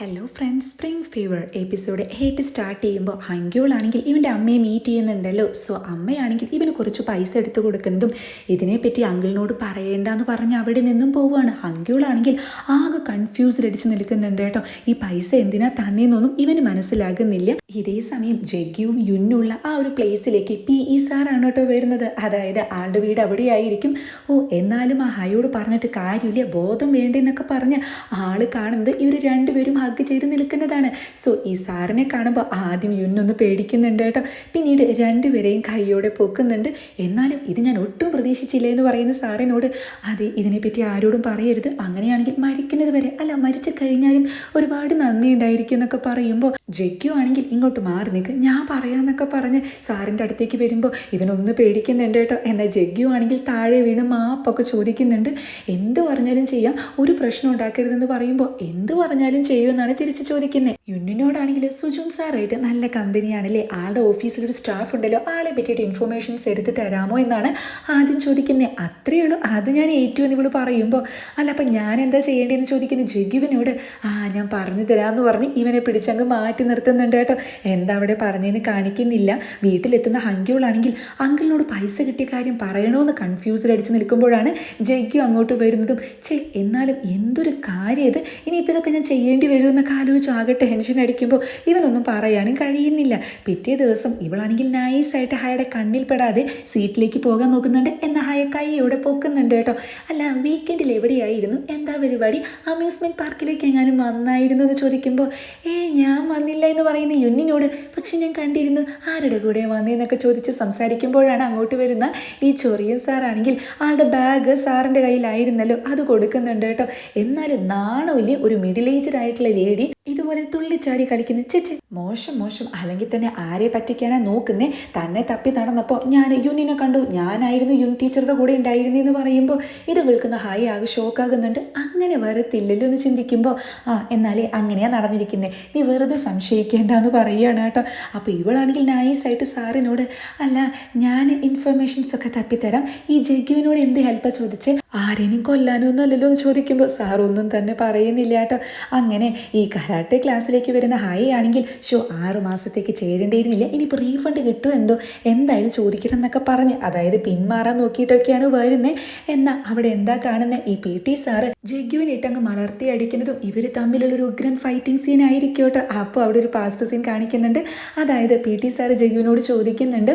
Hello friends spring fever episode eight start ചെയ്യുമ്പോൾ ഹങ്ക്യോളാണെങ്കിൽ ഇവന്റെ അമ്മയെ മീറ്റ് ചെയ്യുന്നുണ്ടല്ലോ. സോ അമ്മയാണെങ്കിൽ ഇവന് കുറച്ച് പൈസ എടുത്തു കൊടുക്കുന്നതും ഇതിനെപ്പറ്റി അങ്കിളിനോട് പറയേണ്ടെന്ന് പറഞ്ഞ് അവിടെ നിന്നും പോവുകയാണ്. ഹങ്ക്യോളാണെങ്കിൽ ആകെ കൺഫ്യൂസ്ഡ് അടിച്ച് നിൽക്കുന്നുണ്ട് കേട്ടോ. ഈ പൈസ എന്തിനാ തന്നെയെന്നൊന്നും ഇവന് മനസ്സിലാകുന്നില്ല. ഇതേ സമയം ജഗ്ഗിയും യുന്നുള്ള ആ ഒരു പ്ലേസിലേക്ക് പി ഇ സാറാണ് കേട്ടോ വരുന്നത്. അതായത് ആളുടെ വീട് അവിടെയായിരിക്കും. ഓ എന്നാലും ആ ഹയോട് പറഞ്ഞിട്ട് കാര്യമില്ല. ബോധം വേണ്ടെന്നൊക്കെ പറഞ്ഞ് ആൾ കാണുന്നത് ഇവർ രണ്ടുപേരും ഹഗ് ചെയ്ത് നിൽക്കുന്നതാണ്. സോ ഈ സാറിനെ കാണുമ്പോൾ ആദ്യം യുന്നൊന്ന് പേടിക്കുന്നുണ്ട് കേട്ടോ. പിന്നീട് രണ്ടുപേരെയും കൈയോടെ പൊക്കുന്നുണ്ട്. എന്നാലും ഇത് ഞാൻ ഒട്ടും പ്രതീക്ഷിച്ചില്ല എന്ന് പറയുന്ന സാറിനോട് അതെ ഇതിനെപ്പറ്റി ആരോടും പറയരുത്. അങ്ങനെയാണെങ്കിൽ മരിക്കുന്നത് വരെ. അല്ല മരിച്ചു കഴിഞ്ഞാലും ഒരുപാട് നന്ദി ഉണ്ടായിരിക്കും എന്നൊക്കെ പറയുമ്പോൾ ജയ്ക്കു ആണെങ്കിൽ ഇങ്ങോട്ട് മാറി നിൽക്കുക ഞാൻ പറയാമെന്നൊക്കെ പറഞ്ഞ് സാറിന്റെ അടുത്തേക്ക് വരുമ്പോൾ ഇവനൊന്ന് പേടിക്കുന്നുണ്ട് കേട്ടോ. എന്നാൽ ജഗ്ഗു ആണെങ്കിൽ താഴെ വീണ് മാപ്പൊക്കെ ചോദിക്കുന്നുണ്ട്. എന്ത് പറഞ്ഞാലും ചെയ്യാം. ഒരു പ്രശ്നം ഉണ്ടാക്കരുതെന്ന് പറയുമ്പോൾ എന്ത് പറഞ്ഞാലും ചെയ്യുമെന്നാണ് തിരിച്ചു ചോദിക്കുന്നത് യുന്നിനോടാണെങ്കിൽ സുജുൻ സാറായിട്ട് നല്ല കമ്പനിയാണല്ലേ? ആളുടെ ഓഫീസിലൊരു സ്റ്റാഫ് ഉണ്ടല്ലോ. ആളെ പറ്റിയിട്ട് ഇൻഫർമേഷൻസ് എടുത്ത് തരാമോ എന്നാണ് ആദ്യം ചോദിക്കുന്നത് അത്രയേ ഉള്ളൂ അത് ഞാൻ ഏറ്റവും എന്ന് ഇവൾ പറയുമ്പോൾ അല്ല അപ്പം ഞാൻ എന്താ ചെയ്യേണ്ടതെന്ന് ചോദിക്കുന്ന? ജഗുവിനോട് ആ ഞാൻ പറഞ്ഞു തരാമെന്ന് പറഞ്ഞ് ഇവനെ പിടിച്ചങ്ങ് മാറ്റി നിർത്തുന്നുണ്ട് കേട്ടോ. എന്താ അവിടെ പറഞ്ഞതെന്ന് കാണിക്കുന്നില്ല. വീട്ടിലെത്തുന്ന ഹങ്കിയോളാണെങ്കിൽ അങ്കിളിനോട് പൈസ കിട്ടിയ കാര്യം പറയണമെന്ന് കൺഫ്യൂസ്ഡ് അടിച്ച് നിൽക്കുമ്പോഴാണ് ജഗ്ഗു അങ്ങോട്ട് വരുന്നതും ചേ എന്നാലും എന്തൊരു കാര്യം ഇത്? ഇനിയിപ്പോൾ ഇതൊക്കെ ഞാൻ ചെയ്യേണ്ടി വരുമെന്നൊക്കെ ആലോചിച്ച് ആകെ ടെൻഷൻ അടിക്കുമ്പോൾ ഇവനൊന്നും പറയാനും കഴിയുന്നില്ല. പിറ്റേ ദിവസം ഇവളാണെങ്കിൽ നൈസായിട്ട് ഹായയുടെ കണ്ണിൽ പെടാതെ സീറ്റിലേക്ക് പോകാൻ നോക്കുന്നുണ്ട്. എന്ന ഹായ കൈയോടെ പൊക്കുന്നുണ്ട് കേട്ടോ. അല്ല വീക്കെൻഡിൽ എവിടെയായിരുന്നു? എന്താ പരിപാടി? അമ്യൂസ്മെന്റ് പാർക്കിലേക്ക് എങ്ങാനും വന്നായിരുന്നു എന്ന് ചോദിക്കുമ്പോൾ ഏ ഞാൻ വന്നില്ല എന്ന് പറയുന്ന യുന്നിനോട് പക്ഷെ ഞാൻ കണ്ടിരുന്നു ആരുടെ കൂടെ വന്നതെന്നൊക്കെ ചോദിച്ച് സംസാരിക്കുമ്പോഴാണ് അങ്ങോട്ട് വരുന്ന ഈ ചൊറിയൻ സാറാണെങ്കിൽ ആളുടെ ബാഗ് സാറിന്റെ കയ്യിലായിരുന്നല്ലോ അത് കൊടുക്കുന്നുണ്ട് കേട്ടോ. എന്നാലും നാണമില്ല ഒരു മിഡിൽ ഏജ്ഡ് ആയിട്ടുള്ള ലേഡി ഇതുപോലെ തുള്ളിച്ചാടി കളിക്കുന്ന. ചേച്ചി മോശം മോശം. അല്ലെങ്കിൽ തന്നെ ആരെ പറ്റിക്കാനാ നോക്കുന്നേ? തന്നെ തപ്പി നടന്നപ്പോൾ ഞാൻ യുനിനെ കണ്ടു. ഞാനായിരുന്നു യുൻ ടീച്ചറുടെ കൂടെ ഉണ്ടായിരുന്നു എന്ന് പറയുമ്പോൾ ഇത് കേൾക്കുന്ന ഹായ് ആകെ ഷോക്കാകുന്നുണ്ട് അങ്ങനെ വരത്തില്ലല്ലോ എന്ന് ചിന്തിക്കുമ്പോൾ ആ എന്നാലേ അങ്ങനെയാ നടന്നിരിക്കുന്നത് നീ വെറുതെ സംശയിക്കേണ്ട എന്ന് പറയുകയാണ് കേട്ടോ. അപ്പോൾ ഇവളാണെങ്കിൽ നൈസായിട്ട് സാറിനോട് അല്ല ഞാൻ ഇൻഫർമേഷൻസ് ഒക്കെ തപ്പിത്തരാം. ഈ ജഗ്യുവിനോട് എന്ത് ഹെൽപ്പ് ചോദിച്ച്? ആരെയും കൊല്ലാനോ ഒന്നും അല്ലല്ലോ എന്ന് ചോദിക്കുമ്പോൾ സാറൊന്നും തന്നെ പറയുന്നില്ല കേട്ടോ. അങ്ങനെ ഈ കരാട്ടെ ക്ലാസ്സിലേക്ക് വരുന്ന ഹായ് ആണെങ്കിൽ ഷോ ആറു മാസത്തേക്ക് ചേരേണ്ടിയിരുന്നില്ല. ഇനിയിപ്പോൾ റീഫണ്ട് കിട്ടുമോ എന്തോ? എന്തായാലും ചോദിക്കണം എന്നൊക്കെ പറഞ്ഞ് അതായത് പിന്മാറാൻ നോക്കിയിട്ടൊക്കെയാണ് വരുന്നത് എന്നാൽ അവിടെ എന്താ കാണുന്ന? ഈ പി ടി സാറ് ജഗ്ഗുവിനെ ഇട്ടങ്ങ് മലർത്തി അടിക്കുന്നതും ഇവർ തമ്മിലുള്ളൊരു ഉഗ്രൻ ഫൈറ്റിംഗ് സീൻ ആയിരിക്കും കേട്ടോ. അപ്പോൾ അവിടെ ഒരു പാസ്റ്റ് സീൻ കാണിക്കുന്നുണ്ട്. അതായത് പി ടി സാറ് ജഗ്ഗുവിനോട് ചോദിക്കുന്നുണ്ട്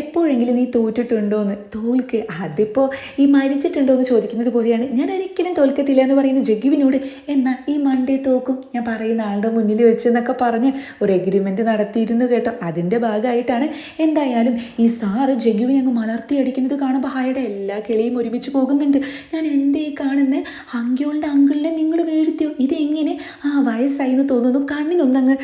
എപ്പോഴെങ്കിലും നീ തോറ്റിട്ടുണ്ടോ എന്ന് തോൽക്ക് അതിപ്പോൾ ഈ മരിച്ചിട്ടുണ്ടോ എന്ന് ചോദിക്കുന്നത് പോലെയാണ്. ഞാൻ ഒരിക്കലും തോൽക്കത്തില്ല എന്ന് പറയുന്ന ജഗ്ഗുവിനോട് എന്നാൽ ഈ മൺഡേ തോക്കും. ഞാൻ പറയുന്ന ആളുടെ മുന്നിൽ വെച്ച് എന്നൊക്കെ പറഞ്ഞ് ഒരു എഗ്രിമെന്റ് നടത്തിയിരുന്നു കേട്ടോ. അതിന്റെ ഭാഗമായിട്ടാണ് എന്തായാലും ഈ സാറ് ജഗുവിനെ അങ്ങ് മലർത്തി അടിക്കുന്നത് കാണുമ്പോൾ ഹായുടെ എല്ലാ കിളിയും ഒരുമിച്ച് പോകുന്നുണ്ട്. ഞാൻ എന്തേ കാണുന്നത് ഹങ്കിയോളുടെ അങ്കിളിനെ നിങ്ങൾ വീഴ്ത്തിയോ? ഇതെങ്ങനെ? ആ വയസ്സായി എന്ന് തോന്നുന്നു. കണ്ണിനൊന്നങ്ങ്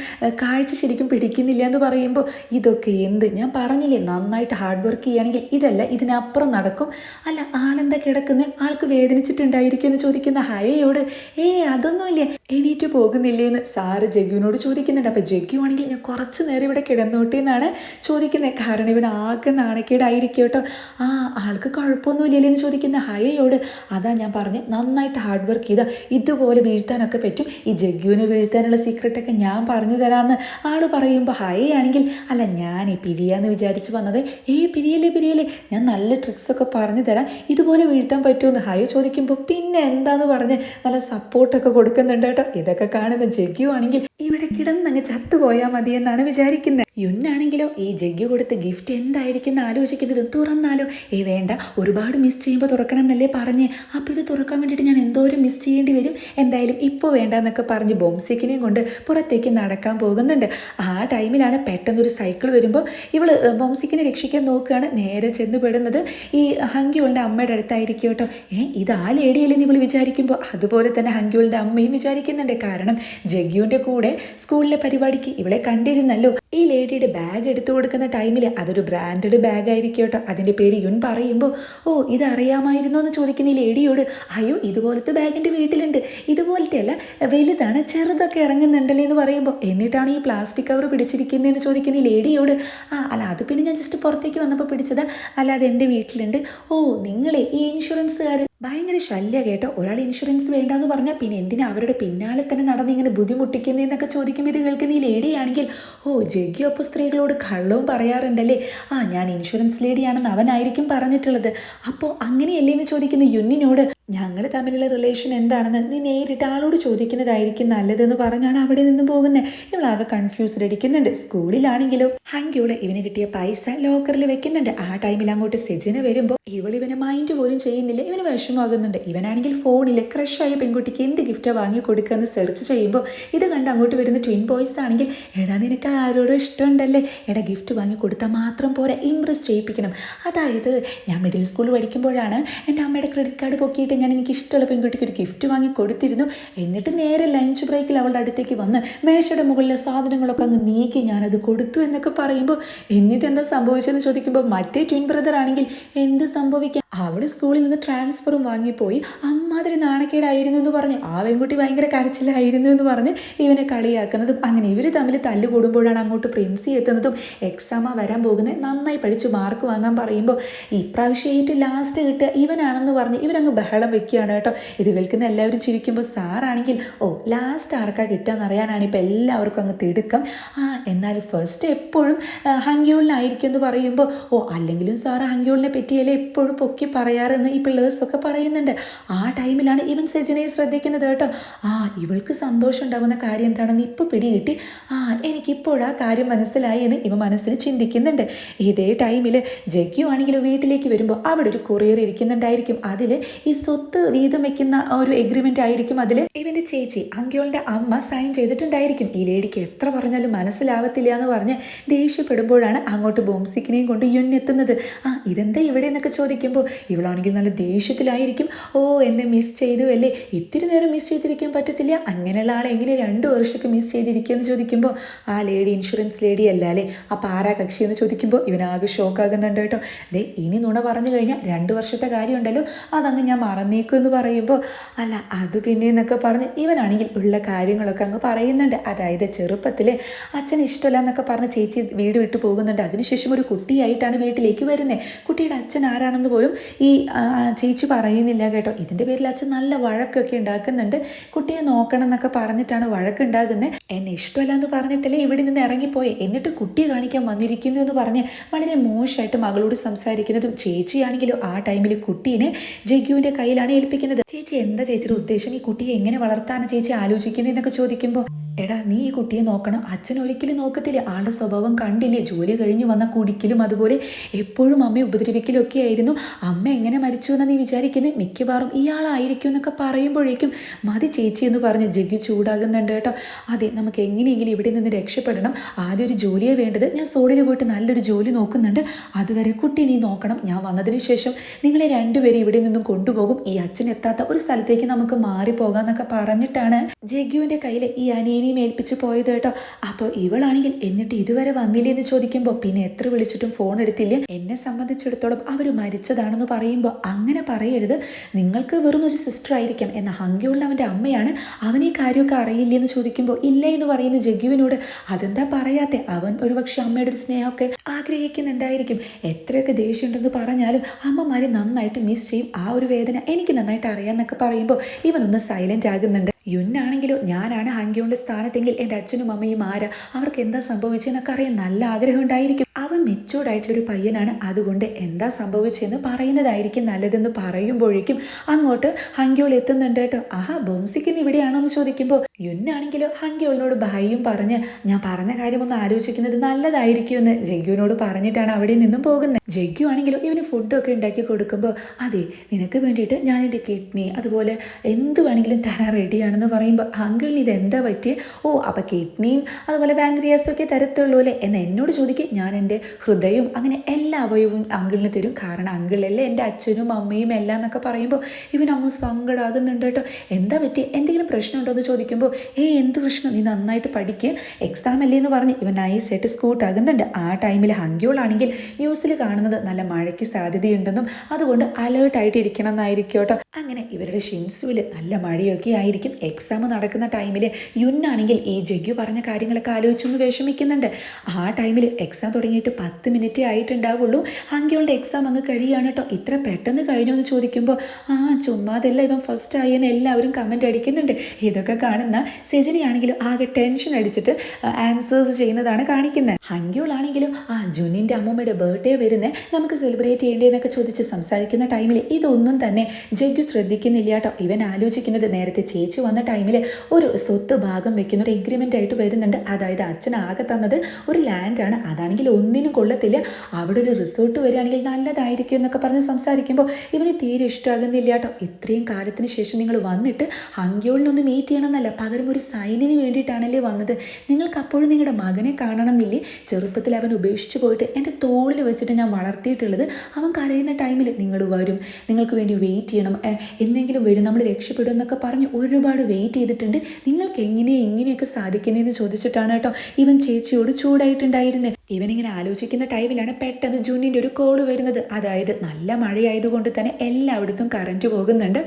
കാഴ്ച ശരിക്കും പിടിക്കുന്നില്ല എന്ന് പറയുമ്പോൾ ഇതൊക്കെ എന്ത്? ഞാൻ പറഞ്ഞില്ലേ നന്നായിട്ട് ഹാർഡ് വർക്ക് ചെയ്യുകയാണെങ്കിൽ ഇതല്ല ഇതിനപ്പുറം നടക്കും. അല്ല ആളെന്താ കിടക്കുന്ന? ആൾക്ക് വേദനിച്ചിട്ടുണ്ടായിരിക്കും എന്ന് ചോദിക്കുന്ന ഹയയോട് ഏ അതൊന്നുമില്ല. എണീറ്റ് പോകുന്നില്ലേ എന്ന് സാറ് ജഗ്ഗുവിനോട് ചോദിക്കുന്നുണ്ട്. അപ്പോൾ ജഗ്ഗു ആണെങ്കിൽ ഞാൻ കുറച്ച് നേരം ഇവിടെ കിടന്നോട്ടെ എന്നാണ് ചോദിക്കുന്നത് കാരണം ഇവൻ ആകെ നാണക്കേടായിരിക്കും കേട്ടോ ആ ആൾക്ക് കുഴപ്പമൊന്നുമില്ലല്ലേ എന്ന് ചോദിക്കുന്ന. ഹയയോട് അതാ ഞാൻ പറഞ്ഞ് നന്നായിട്ട് ഹാർഡ് വർക്ക് ചെയ്താൽ ഇതുപോലെ വീഴ്ത്താനൊക്കെ പറ്റും. ഈ ജഗ്ഗുവിനെ വീഴ്ത്താനുള്ള സീക്രട്ടൊക്കെ ഞാൻ പറഞ്ഞു തരാമെന്ന് ആൾ പറയുമ്പോൾ ഹയയാണെങ്കിൽ അല്ല ഞാൻ ഈ പിരിയാന്ന് വിചാരിച്ച് വന്നത് ഏ പിരിയല്ലേ പിരിയല്ലേ. ഞാൻ നല്ല ട്രിക്സൊക്കെ പറഞ്ഞു തരാം. ഇതുപോലെ വീഴ്ത്താൻ പറ്റുമെന്ന് ഹയ ചോദിക്കുമ്പോൾ പിന്നെ എന്താന്ന് പറഞ്ഞ് നല്ല സപ്പോർട്ടൊക്കെ കൊടുക്കുന്നുണ്ട് കേട്ടോ. ഇതൊക്കെ കാണുന്ന ജഗ്ഗു ആണെങ്കിൽ ഇവിടെ കിടന്നങ്ങ് ചത്തുപോയാൽ മതി എന്നാണ് വിചാരിക്കുന്നത് യുന്നാണെങ്കിലോ ഈ ജഗ്ഗു കൊടുത്ത ഗിഫ്റ്റ് എന്തായിരിക്കും എന്ന് ആലോചിക്കുന്നത് തുറന്നാലോ? ഏ വേണ്ട ഒരുപാട് മിസ് ചെയ്യുമ്പോൾ തുറക്കണം എന്നല്ലേ പറഞ്ഞ്. അപ്പോൾ ഇത് തുറക്കാൻ വേണ്ടിയിട്ട് ഞാൻ എന്തോരം മിസ് ചെയ്യേണ്ടി വരും? എന്തായാലും ഇപ്പോൾ വേണ്ട എന്നൊക്കെ പറഞ്ഞ് ബോംസിക്കിനെയും കൊണ്ട് പുറത്തേക്ക് നടക്കാൻ പോകുന്നുണ്ട്. ആ ടൈമിലാണ് പെട്ടെന്നൊരു സൈക്കിൾ വരുമ്പോൾ ഇവൾ ബോംസിക്കിനെ രക്ഷിക്കാൻ നോക്കുകയാണ്. നേരെ ചെന്ന് പെടുന്നത് ഈ ഹങ്കിയോളിന്റെ അമ്മയുടെ അടുത്തായിരിക്കും കേട്ടോ. ഏ ഇത് ആ ലേഡിയല്ലെന്ന് ഇവൾ വിചാരിക്കുമ്പോൾ അതുപോലെ തന്നെ ഹങ്കിയോളിന്റെ അമ്മയും വിചാരിക്കുന്നുണ്ട്. കാരണം ജഗ്ഗുവിന്റെ കൂടെ സ്കൂളിലെ പരിപാടിക്ക് ഇവളെ കണ്ടിരുന്നല്ലോ. ഈ ലേഡിയുടെ ബാഗ് എടുത്തു കൊടുക്കുന്ന ടൈമിൽ അതൊരു ബ്രാൻഡഡ് ബാഗ് ആയിരിക്കും കേട്ടോ. അതിന്റെ പേര് യുൻ പറയുമ്പോൾ ഓ ഇത് അറിയാമായിരുന്നോ എന്ന് ചോദിക്കുന്ന ഈ ലേഡിയോട് അയ്യോ ഇതുപോലത്തെ ബാഗ് എന്റെ വീട്ടിലുണ്ട്. ഇതുപോലത്തെ അല്ല വലുതാണ് ചെറുതൊക്കെ ഇറങ്ങുന്നുണ്ടല്ലേ? എന്ന് പറയുമ്പോൾ എന്നിട്ടാണ് ഈ പ്ലാസ്റ്റിക് കവർ പിടിച്ചിരിക്കുന്നതെന്ന് ചോദിക്കുന്ന ഈ ലേഡിയോട് ആ അല്ല അത് പിന്നെ ഞാൻ ജസ്റ്റ് പുറത്തേക്ക് വന്നപ്പോൾ പിടിച്ചത്. അല്ലാതെ എന്റെ വീട്ടിലുണ്ട്. ഓ നിങ്ങളെ ഈ ഇൻഷുറൻസുകാർ ഭയങ്കര ശല്യ കേട്ടോ. ഒരാൾ ഇൻഷുറൻസ് വേണ്ടാന്ന് പറഞ്ഞാൽ പിന്നെ എന്തിനാ അവരുടെ പിന്നാലെ തന്നെ നടന്ന് ഇങ്ങനെ ബുദ്ധിമുട്ടിക്കുന്നതെന്നൊക്കെ ചോദിക്കുമ്പോൾ ഇത് കേൾക്കുന്ന ഈ ലേഡിയാണെങ്കിൽ ഓ ജഗ്ഗിയോ അപ്പോൾ സ്ത്രീകളോട് കള്ളവും പറയാറുണ്ടല്ലേ? ആ ഞാൻ ഇൻഷുറൻസ് ലേഡിയാണെന്ന് അവനായിരിക്കും പറഞ്ഞിട്ടുള്ളത്. അപ്പോൾ അങ്ങനെയല്ലേ എന്ന് ചോദിക്കുന്ന യുന്നിനോട് ഞങ്ങൾ തമ്മിലുള്ള റിലേഷൻ എന്താണെന്ന് നീ നേരിട്ട് ആളോട് ചോദിക്കുന്നതായിരിക്കും നല്ലതെന്ന് പറഞ്ഞാണ് അവിടെ നിന്ന് പോകുന്നത് ഇവളാകെ കൺഫ്യൂസ്ഡ് അടിക്കുന്നുണ്ട് സ്കൂളിലാണെങ്കിലും ഹങ്കിയോട് ഇവന് കിട്ടിയ പൈസ ലോക്കറിൽ വെക്കുന്നുണ്ട്. ആ ടൈമിൽ അങ്ങോട്ട് സെജിന് വരുമ്പോൾ ഇവൾ ഇവനെ മൈൻഡ് പോലും ചെയ്യുന്നില്ല. ഇവന് വിഷമമാകുന്നുണ്ട്. ഇവനാണെങ്കിൽ ഫോണിൽ ക്രഷായ പെൺകുട്ടിക്ക് എന്ത് ഗിഫ്റ്റ് വാങ്ങി കൊടുക്കാന്ന് സെർച്ച് ചെയ്യുമ്പോൾ ഇത് കണ്ട് അങ്ങോട്ട് വരുന്ന ട്വിൻ ബോയ്സ് ആണെങ്കിൽ എടാ നിനക്ക് ആരോടും ഇഷ്ടമുണ്ടല്ലേ? എടാ ഗിഫ്റ്റ് വാങ്ങി കൊടുത്താൽ മാത്രം പോരാ. ഇമ്പ്രസ് ചെയ്യിപ്പിക്കണം. അതായത് ഞാൻ മിഡിൽ സ്കൂൾ പഠിക്കുമ്പോഴാണ് എന്റെ അമ്മയുടെ ക്രെഡിറ്റ് കാർഡ് പൊക്കിയിട്ട് ഞാൻ എനിക്ക് ഇഷ്ടമുള്ള പെൺകുട്ടിക്ക് ഒരു ഗിഫ്റ്റ് വാങ്ങി കൊടുത്തിരുന്നു. എന്നിട്ട് നേരെ ലഞ്ച് ബ്രേക്കിൽ അവളുടെ അടുത്തേക്ക് വന്ന് മേശയുടെ മുകളിലെ സാധനങ്ങളൊക്കെ അങ്ങ് നീക്കി ഞാനത് കൊടുത്തു എന്നൊക്കെ പറയുമ്പോൾ എന്നിട്ട് എന്താ സംഭവിച്ചതെന്ന് ചോദിക്കുമ്പോൾ മറ്റേ ട്വിൻ ബ്രദർ ആണെങ്കിൽ എന്ത് സംഭവിക്കാം? അവിടെ സ്കൂളിൽ നിന്ന് ട്രാൻസ്ഫറും വാങ്ങിപ്പോയി. അമ്മാതിരി നാണക്കേടായിരുന്നു എന്ന് പറഞ്ഞ്. ആ പെൺകുട്ടി ഭയങ്കര കരച്ചിലായിരുന്നു എന്ന് പറഞ്ഞ് ഇവനെ കളിയാക്കുന്നത് അങ്ങനെ ഇവർ തമ്മിൽ തല്ല് കൂടുമ്പോഴാണ് അങ്ങോട്ട് പ്രിൻസി എത്തുന്നതും എക്സാമാ വരാൻ പോകുന്നത്. നന്നായി പഠിച്ച് മാർക്ക് വാങ്ങാൻ പറയുമ്പോൾ ഇപ്രാവശ്യം ഏറ്റവും ലാസ്റ്റ് കിട്ടുക ഇവനാണെന്ന് പറഞ്ഞ് ഇവനങ്ങ് ബഹളം വെക്കുകയാണ് കേട്ടോ. ഇത് കേൾക്കുന്ന എല്ലാവരും ചിരിക്കുമ്പോൾ സാറാണെങ്കിൽ ഓ ലാസ്റ്റ് ആർക്കാ കിട്ടുകയെന്നറിയാനാണ് ഇപ്പോൾ എല്ലാവർക്കും അങ്ങ് തിടുക്കം. ആ എന്നാൽ ഫസ്റ്റ് എപ്പോഴും ഹങ്ക്യൂളിനായിരിക്കും എന്ന് പറയുമ്പോൾ ഓ അല്ലെങ്കിലും സാറ് ഹങ്ക്യൂളിനെ പറ്റിയല്ലേ എപ്പോഴും പൊക്കി പറയാറെന്ന് ഈ പിള്ളേഴ്സൊക്കെ പറയുന്നുണ്ട്. ആ ടൈമിലാണ് ഇവൻ സെജിനെ ശ്രദ്ധിക്കുന്നത് കേട്ടോ. ആ ഇവൾക്ക് സന്തോഷം ഉണ്ടാകുന്ന കാര്യം എന്താണെന്ന് ഇപ്പോൾ പിടികിട്ടി. ആ എനിക്കിപ്പോഴാ കാര്യം മനസ്സിലായി എന്ന് ഇവ മനസ്സിൽ ചിന്തിക്കുന്നുണ്ട്. ഇതേ ടൈമിൽ ജഗ്യു ആണെങ്കിലും വീട്ടിലേക്ക് വരുമ്പോൾ അവിടെ ഒരു കൊറിയർ ഇരിക്കുന്നുണ്ടായിരിക്കും. അതിൽ ഈ സ്വത്ത് വീതം വെക്കുന്ന ഒരു എഗ്രിമെന്റ് ആയിരിക്കും അതിൽ ഇവന്റെ ചേച്ചി അങ്കിയോളിന്റെ അമ്മ സൈൻ ചെയ്തിട്ടുണ്ടായിരിക്കും. ഈ ലേഡിക്ക് എത്ര പറഞ്ഞാലും മനസ്സിലാവത്തില്ല എന്ന് പറഞ്ഞ് ദേഷ്യപ്പെടുമ്പോഴാണ് അങ്ങോട്ട് ബോംസിക്കിനെയും കൊണ്ട് യുന്നെത്തുന്നത് ആ ഇതെന്താ ഇവിടെ എന്നൊക്കെ ചോദിക്കുമ്പോൾ ഇവളാണെങ്കിൽ നല്ല ദേഷ്യത്തിലായിരിക്കും. ഓ എന്നെ മിസ് ചെയ്തു അല്ലേ ഇത്തിരി നേരം മിസ് ചെയ്തിരിക്കാൻ പറ്റത്തില്ല. അങ്ങനെയുള്ള ആളെ എങ്ങനെ രണ്ട് വർഷമൊക്കെ മിസ് ചെയ്തിരിക്കുമെന്ന് ചോദിക്കുമ്പോൾ ആ ലേഡി ഇൻഷുറൻസ് ലേഡി അല്ല അല്ലേ? അപ്പോൾ ആരാ കക്ഷി എന്ന് ചോദിക്കുമ്പോൾ ഇവനാകെ ഷോക്കാകുന്നുണ്ട് കേട്ടോ. ദേ ഇനി നുണ പറഞ്ഞു കഴിഞ്ഞാൽ രണ്ട് വർഷത്തെ കാര്യമുണ്ടല്ലോ. അതങ്ങ് ഞാൻ മറന്നേക്കും എന്ന് പറയുമ്പോൾ അല്ല അത് പിന്നെ എന്നൊക്കെ പറഞ്ഞ് ഇവനാണെങ്കിൽ ഉള്ള കാര്യങ്ങളൊക്കെ അങ്ങ് പറയുന്നുണ്ട്. അതായത് ചെറുപ്പത്തിൽ അച്ഛൻ ഇഷ്ടമല്ല എന്നൊക്കെ പറഞ്ഞ് ചേച്ചി വീട് വിട്ടു പോകുന്നുണ്ട്. അതിനുശേഷം ഒരു കുട്ടിയായിട്ടാണ് വീട്ടിലേക്ക് വരുന്നത് കുട്ടിയുടെ അച്ഛൻ ആരാണെന്ന് പോലും ഈ ചേച്ചി പറയുന്നില്ല കേട്ടോ. ഇതിന്റെ പേരിൽ അച്ഛൻ നല്ല വഴക്കൊക്കെ ഉണ്ടാക്കുന്നുണ്ട്. കുട്ടിയെ നോക്കണം എന്നൊക്കെ പറഞ്ഞിട്ടാണ് വഴക്കുണ്ടാകുന്നത് എന്നെ ഇഷ്ടമല്ല എന്ന് പറഞ്ഞിട്ടല്ലേ ഇവിടെ നിന്ന് ഇറങ്ങിപ്പോയെ. എന്നിട്ട് കുട്ടിയെ കാണിക്കാൻ വന്നിരിക്കുന്നു എന്ന് പറഞ്ഞ് വളരെ മോശമായിട്ട് മകളോട് സംസാരിക്കുന്നതും ചേച്ചിയാണെങ്കിലും ആ ടൈമിൽ കുട്ടീനെ ജഗ്ഗുവിന്റെ കയ്യിലാണ് ഏൽപ്പിക്കുന്നത്. ചേച്ചി എന്താ ചേച്ചിയുടെ ഉദ്ദേശം? ഈ കുട്ടിയെ എങ്ങനെ വളർത്താനാണ് ചേച്ചി ആലോചിക്കുന്നത് എന്നൊക്കെ ചോദിക്കുമ്പോൾ എടാ നീ ഈ കുട്ടിയെ നോക്കണം. അച്ഛൻ ഒരിക്കലും നോക്കത്തില്ല. ആളുടെ സ്വഭാവം കണ്ടില്ലേ? ജോലി കഴിഞ്ഞു വന്ന കുടിക്കലും അതുപോലെ എപ്പോഴും അമ്മയെ ഉപദ്രവിക്കലും ഒക്കെ ആയിരുന്നു. അമ്മ എങ്ങനെ മരിച്ചു എന്ന് നീ വിചാരിക്കുന്നത് മിക്കവാറും ഇയാളായിരിക്കും എന്നൊക്കെ പറയുമ്പോഴേക്കും മതി ചേച്ചി എന്ന് പറഞ്ഞ് ജഗ്ഗു ചൂടാകുന്നുണ്ട് കേട്ടോ. അതെ നമുക്ക് എങ്ങനെയെങ്കിലും ഇവിടെ നിന്ന് രക്ഷപ്പെടണം. ആദ്യം ഒരു ജോലിയെ വേണ്ടത്. ഞാൻ സോളിൽ പോയിട്ട് നല്ലൊരു ജോലി നോക്കുന്നുണ്ട്. അതുവരെ കുട്ടി നീ നോക്കണം. ഞാൻ വന്നതിന് ശേഷം നിങ്ങളെ രണ്ടുപേരെ ഇവിടെ നിന്നും കൊണ്ടുപോകും. ഈ അച്ഛൻ എത്താത്ത ഒരു സ്ഥലത്തേക്ക് നമുക്ക് മാറിപ്പോകാന്നൊക്കെ പറഞ്ഞിട്ടാണ് ജഗ്ഗുവിന്റെ കയ്യിൽ ഈ അനിയനെയും ഏൽപ്പിച്ച് പോയത് കേട്ടോ. അപ്പോൾ ഇവളാണെങ്കിൽ എന്നിട്ട് ഇതുവരെ വന്നില്ലേ എന്ന് ചോദിക്കുമ്പോൾ പിന്നെ എത്ര വിളിച്ചിട്ടും ഫോൺ എടുത്തില്ല. എന്നെ സംബന്ധിച്ചിടത്തോളം അവർ മരിച്ചതാണെന്ന് പറയുമ്പോൾ അങ്ങനെ പറയരുത്. നിങ്ങൾക്ക് വെറും ഒരു സിസ്റ്റർ ആയിരിക്കാം എന്ന ഹങ്കിയുള്ള അവന്റെ അമ്മയാണ്. അവനീ കാര്യമൊക്കെ അറിയില്ലേ എന്ന് ചോദിക്കുമ്പോൾ ഇല്ല എന്ന് പറയുന്ന ജഗുവിനോട് അതെന്താ പറയാത്തെ? അവൻ ഒരുപക്ഷെ അമ്മയുടെ ഒരു സ്നേഹമൊക്കെ ആഗ്രഹിക്കുന്നുണ്ടായിരിക്കും. എത്രയൊക്കെ ദേഷ്യമുണ്ടെന്ന് പറഞ്ഞാലും അമ്മമാരെ നന്നായിട്ട് മിസ് ചെയ്യും. ആ ഒരു വേദന എനിക്ക് നന്നായിട്ട് അറിയാമെന്നൊക്കെ പറയുമ്പോൾ ഇവനൊന്ന് സൈലന്റ് ആകുന്നുണ്ട്. യുന്നാണെങ്കിലോ ഞാനാണ് ഹങ്കിയോണ്ട് സ്ഥാനത്തെങ്കിൽ എന്റെ അച്ഛനും അമ്മയും ആരാ? അവർക്ക് എന്താ സംഭവിച്ചെന്നൊക്കെ അറിയാൻ നല്ല ആഗ്രഹം ഉണ്ടായിരിക്കും. അവൻ മെച്ചൂർഡായിട്ടുള്ളൊരു പയ്യനാണ്. അതുകൊണ്ട് എന്താ സംഭവിച്ചതെന്ന് പറയുന്നതായിരിക്കും നല്ലതെന്ന് പറയുമ്പോഴേക്കും അങ്ങോട്ട് ഹങ്കിയോൾ എത്തുന്നുണ്ട് കേട്ടോ. ആഹാ ബോംസിക്കുന്ന ഇവിടെയാണോ എന്ന് ചോദിക്കുമ്പോൾ യുന്നാണെങ്കിലോ ഹങ്കിയോളിനോട് ഭായിയും പറഞ്ഞ് ഞാൻ പറഞ്ഞ കാര്യം ഒന്ന് നല്ലതായിരിക്കും എന്ന് ജഗ്ഗുവിനോട് പറഞ്ഞിട്ടാണ് അവിടെ നിന്നും പോകുന്നത്. ജഗ്ഗു ആണെങ്കിലോ ഇവന് ഫുഡൊക്കെ ഉണ്ടാക്കി കൊടുക്കുമ്പോൾ അതെ നിനക്ക് വേണ്ടിയിട്ട് ഞാൻ എന്റെ കിഡ്നി അതുപോലെ എന്ത് വേണമെങ്കിലും തരാൻ റെഡിയാണെന്ന് പറയുമ്പോൾ അങ്കിളിന് ഇത് എന്താ പറ്റിയ? ഓ അപ്പോൾ കിഡ്നിയും അതുപോലെ പാൻക്രിയാസും ഒക്കെ തരത്തുള്ളൂ അല്ലേ? എന്ന് എന്നോട് ചോദിക്കും. ഞാൻ എന്റെ ഹൃദയവും അങ്ങനെ എല്ലാ അവയവും അങ്കിളിന് തരും. കാരണം അങ്കിളല്ലേ എന്റെ അച്ഛനും അമ്മയും എല്ലാം എന്നൊക്കെ പറയുമ്പോൾ ഇവൻ അങ്ങ് സങ്കടമാകുന്നുണ്ട് കേട്ടോ. എന്താ പറ്റി എന്തെങ്കിലും പ്രശ്നമുണ്ടോ എന്ന് ചോദിക്കുമ്പോൾ ഏ എന്ത് പ്രശ്നം? നീ നന്നായിട്ട് പഠിക്കുക എക്സാം അല്ലേ? എന്ന് പറഞ്ഞ് ഇവൻ നൈസായിട്ട് സ്കൂട്ടാകുന്നുണ്ട് ആ ടൈമിൽ ഹങ്കിയോളാണെങ്കിൽ ന്യൂസിൽ കാണുന്നത് നല്ല മഴയ്ക്ക് സാധ്യതയുണ്ടെന്നും അതുകൊണ്ട് അലേർട്ടായിട്ട് ഇരിക്കണം എന്നായിരിക്കും കേട്ടോ. അങ്ങനെ ഇവരുടെ ഷിൻസുവിൽ നല്ല മഴയൊക്കെ ആയിരിക്കും. എക്സാം നടക്കുന്ന ടൈമിൽ യുന്നാണെങ്കിൽ ഈ ജഗ്യു പറഞ്ഞ കാര്യങ്ങളൊക്കെ ആലോചിച്ചൊന്ന് വിഷമിക്കുന്നുണ്ട്. ആ ടൈമിൽ എക്സാം തുടങ്ങി തുടങ്ങിയിട്ട് പത്ത് മിനിറ്റ് ആയിട്ടുണ്ടാവുള്ളൂ. ഹങ്കിയോളുടെ എക്സാം അങ്ങ് കഴിയാണ് കേട്ടോ ഇത്ര പെട്ടെന്ന് കഴിഞ്ഞു എന്ന് ചോദിക്കുമ്പോൾ ആ ചുമ്മാതെല്ലാം ഇവൻ ഫസ്റ്റ് ആയെന്ന് എല്ലാവരും കമന്റ് അടിക്കുന്നുണ്ട്. ഇതൊക്കെ കാണുന്ന സെജിനിയാണെങ്കിലും ആകെ ടെൻഷൻ അടിച്ചിട്ട് ആൻസേഴ്സ് ചെയ്യുന്നതാണ് കാണിക്കുന്നത്. ഹങ്കിയോളാണെങ്കിലും ആ ജുനിന്റെ അമ്മൂമ്മയുടെ ബർത്ത്ഡേ വരുന്നേ. നമുക്ക് സെലിബ്രേറ്റ് ചെയ്യേണ്ടതെന്നൊക്കെ ചോദിച്ച് സംസാരിക്കുന്ന ടൈമിൽ ഇതൊന്നും തന്നെ ജഗ്ഗു ശ്രദ്ധിക്കുന്നില്ല കേട്ടോ ഇവൻ ആലോചിക്കുന്നത് നേരത്തെ ചേച്ചി വന്ന ടൈമിൽ ഒരു സ്വത്ത് ഭാഗം വെക്കുന്ന ഒരു എഗ്രിമെന്റ് ആയിട്ട് വരുന്നുണ്ട്. അതായത് അച്ഛൻ ആകെ തന്നത് ഒരു ലാൻഡാണ് അതാണെങ്കിൽ ഒന്നിനും കൊള്ളത്തില്ല. അവിടെ ഒരു റിസോർട്ട് വരികയാണെങ്കിൽ നല്ലതായിരിക്കും എന്നൊക്കെ പറഞ്ഞ് സംസാരിക്കുമ്പോൾ ഇവന് തീരെ ഇഷ്ടമാകുന്നില്ല കേട്ടോ. ഇത്രയും കാലത്തിന് ശേഷം നിങ്ങൾ വന്നിട്ട് ഹങ്കിയോളിനൊന്ന് മീറ്റ് ചെയ്യണമെന്നല്ല പകരം ഒരു സൈനിന് വേണ്ടിയിട്ടാണല്ലേ വന്നത്. നിങ്ങൾക്ക് അപ്പോഴും നിങ്ങളുടെ മകനെ കാണണമെന്നില്ലേ? ചെറുപ്പത്തിൽ അവൻ ഉപേക്ഷിച്ച് പോയിട്ട് എന്റെ തോളിൽ വെച്ചിട്ട് ഞാൻ വളർത്തിയിട്ടുള്ളത് അവൻ കരയുന്ന ടൈമിൽ നിങ്ങൾ വരും. നിങ്ങൾക്ക് വേണ്ടി വെയിറ്റ് ചെയ്യണം. എന്നെങ്കിലും വരും. നമ്മൾ രക്ഷപ്പെടും എന്നൊക്കെ പറഞ്ഞ് ഒരുപാട് വെയിറ്റ് ചെയ്തിട്ടുണ്ട്. നിങ്ങൾക്ക് എങ്ങനെ ഇങ്ങനെയൊക്കെ സാധിക്കുന്നതെന്ന് ചോദിച്ചിട്ടാണ് കേട്ടോ ഇവൻ ചേച്ചിയോട് ചൂടായിട്ടുണ്ടായിരുന്നത് ഇവനിങ്ങനെ ആലോചിക്കുന്ന ടൈമിലാണ് പെട്ടെന്ന് ജൂനിന്റെ ഒരു കോൾ വരുന്നത്. അതായത് നല്ല മഴയായതുകൊണ്ട് തന്നെ എല്ലായിടത്തും കറണ്ട് പോകുന്നുണ്ട്.